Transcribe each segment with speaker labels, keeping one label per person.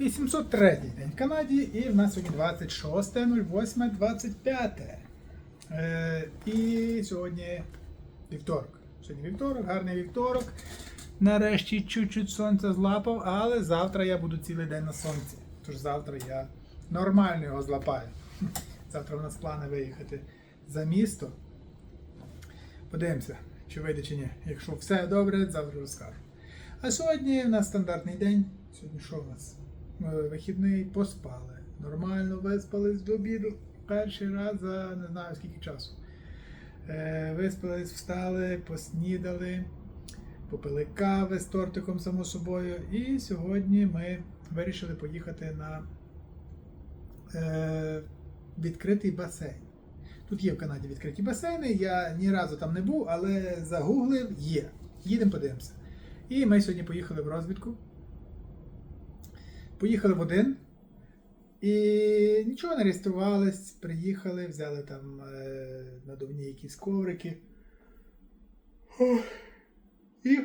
Speaker 1: 803 день в Канаді, і в нас сьогодні 26.08.25. Е, і сьогодні вівторок. Сьогодні вівторок, гарний вівторок. Нарешті чуть-чуть сонце злапав, але завтра я буду цілий день на сонці. Тож завтра я нормально його злапаю. Завтра в нас плани виїхати за місто. Подивимося, чи вийде чи ні. Якщо все добре, завтра розкажу. А сьогодні в нас стандартний день. Сьогодні що в нас? Е, Вихідний поспали. Нормально виспались до обіду. Перший раз за не знаю скільки часу. Е, Виспались, встали, поснідали, попили кави з тортиком, само собою. І сьогодні ми вирішили поїхати на е, відкритий басейн. Тут є в Канаді відкриті басейни. Я ні разу там не був, але загуглив є. Їдемо подивимося. І ми сьогодні поїхали в розвідку. Поїхали в один. І нічого не реєструвались, приїхали, взяли там е, надувні якісь коврики. І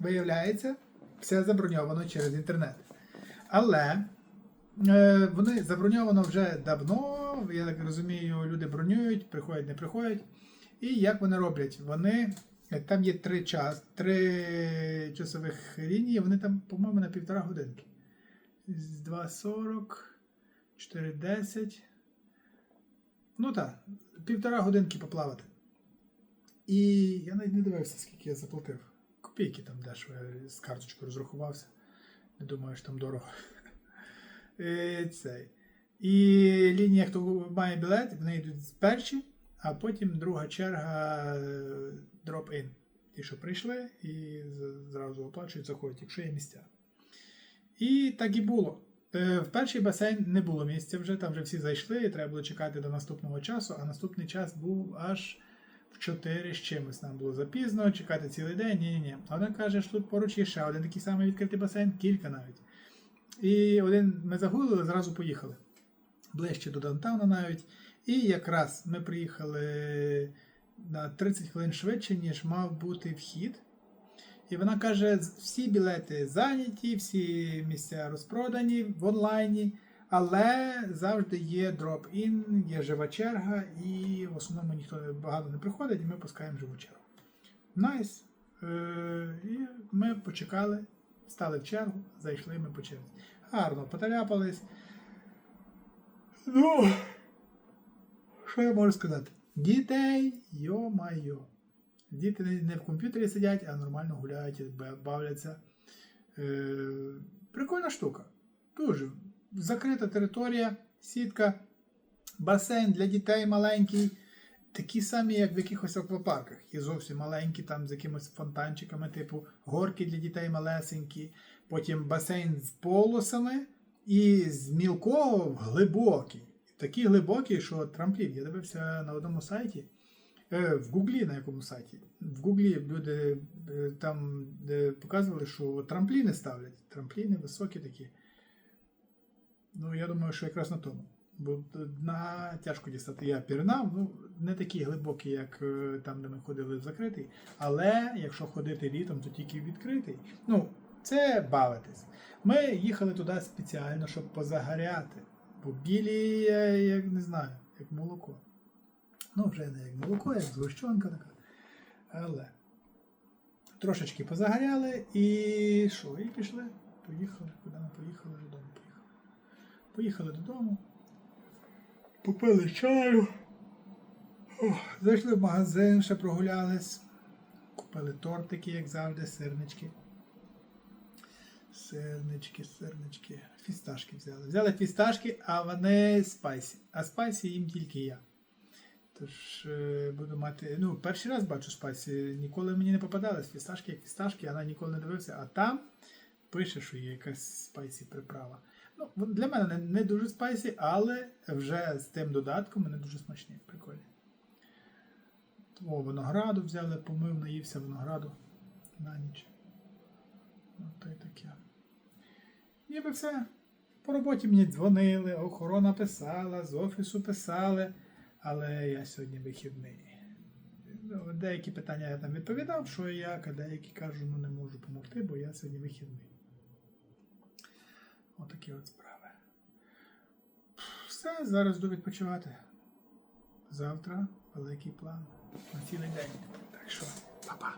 Speaker 1: виявляється, все заброньовано через інтернет. Але е, вони заброньовано вже давно. Я так розумію, люди бронюють, приходять, не приходять. І як вони роблять? Вони там є три час, три часових лінії, вони там, по-моєму, на півтора годинки. З 2.40, 4.10. Ну так, півтора годинки поплавати. І я навіть не дивився, скільки я заплатив. Копійки там дешево, я з карточкою розрахувався. Не думаю, що там дорого. І, цей. І лінія, хто має білет, вони йдуть перші, а потім друга черга дроп-ін. Ті, що прийшли, і зразу оплачують, заходять, якщо є місця. І так і було. Е, В перший басейн не було місця вже, там вже всі зайшли, і треба було чекати до наступного часу, а наступний час був аж в 4 з чимось. Нам було запізно, чекати цілий день. Ні-ні-ні. Вона каже, що тут поруч є ще один такий самий відкритий басейн, кілька навіть. І один ми загуглили, зразу поїхали. Ближче до Даунтауна навіть. І якраз ми приїхали на 30 хвилин швидше, ніж мав бути вхід. І вона каже: всі білети зайняті, всі місця розпродані в онлайні, але завжди є дроп-ін, є жива черга, і в основному ніхто багато не приходить, і ми пускаємо живу чергу. Найс. Е, і ми почекали, стали в чергу, зайшли ми по черзі. Гарно потеряпались. Ну, що я можу сказати? Дітей, йо-майо. Діти не, в комп'ютері сидять, а нормально гуляють, бавляться. Е, прикольна штука. Дуже. Закрита територія, сітка, басейн для дітей маленький. Такі самі, як в якихось аквапарках. Є зовсім маленькі, там з якимись фонтанчиками, типу горки для дітей малесенькі. Потім басейн з полосами і з мілкого в глибокий. Такі глибокі, що трамплін. Я дивився на одному сайті. Е, В Гуглі на якому сайті? В Гуглі люди е, там показували, що трампліни ставлять. Трампліни високі такі. Ну, я думаю, що якраз на тому. Бо дна тяжко дістати. Я пірнав, ну, не такі глибокі, як е, там, де ми ходили в закритий. Але якщо ходити літом, то тільки відкритий. Ну, це бавитись. Ми їхали туди спеціально, щоб позагоряти. Бо білі, е, як не знаю, як молоко. Ну, вже не як молоко, як згущенка така. Але трошечки позагоряли і що? І пішли. Поїхали. Куди ми поїхали? Додому поїхали. Поїхали додому. Попили чаю. Ох, зайшли в магазин, ще прогулялись. Купили тортики, як завжди, сирнички. Сирнички, сирнички. Фісташки взяли. Взяли фісташки, а вони спайсі. А спайсі їм тільки я. Тож е, буду мати. Ну, перший раз бачу спайсі. Ніколи мені не попадались фісташки, як фісташки, я ніколи не дивився. А там пише, що є якась спайсі приправа. Ну, для мене не, не дуже спайсі, але вже з тим додатком вони дуже смачні, прикольні. О, винограду взяли, помив, наївся винограду на ніч. От та й таке. Ніби все. По роботі мені дзвонили, охорона писала, з офісу писали, але я сьогодні вихідний. Ну, Деякі питання я там відповідав, що і як, а деякі кажу, ну не можу допомогти, бо я сьогодні вихідний. Отакі от справи. Все, зараз йду відпочивати. Завтра великий план на цілий день. Так що, па-па.